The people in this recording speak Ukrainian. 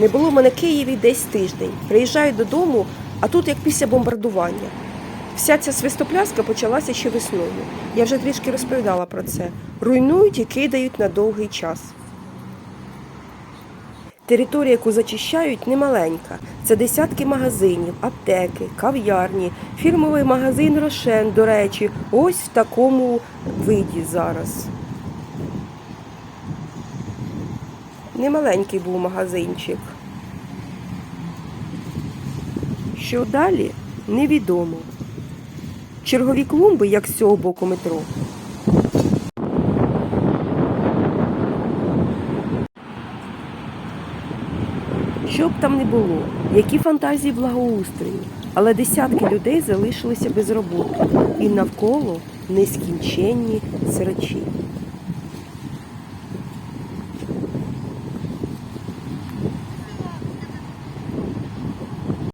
Не було в мене в Києві десь тиждень. Приїжджаю додому, а тут як після бомбардування. Вся ця свистопляска почалася ще весною. Я вже трішки розповідала про це. Руйнують і кидають на довгий час. Територія, яку зачищають, немаленька. Це десятки магазинів, аптеки, кав'ярні, фірмовий магазин Рошен, до речі, ось в такому виді зараз. Немаленький був магазинчик. Що далі, невідомо. Чергові клумби, як з цього боку метро. Що б там не було, які фантазії благоустрою, але десятки людей залишилися без роботи і навколо нескінченні срачі.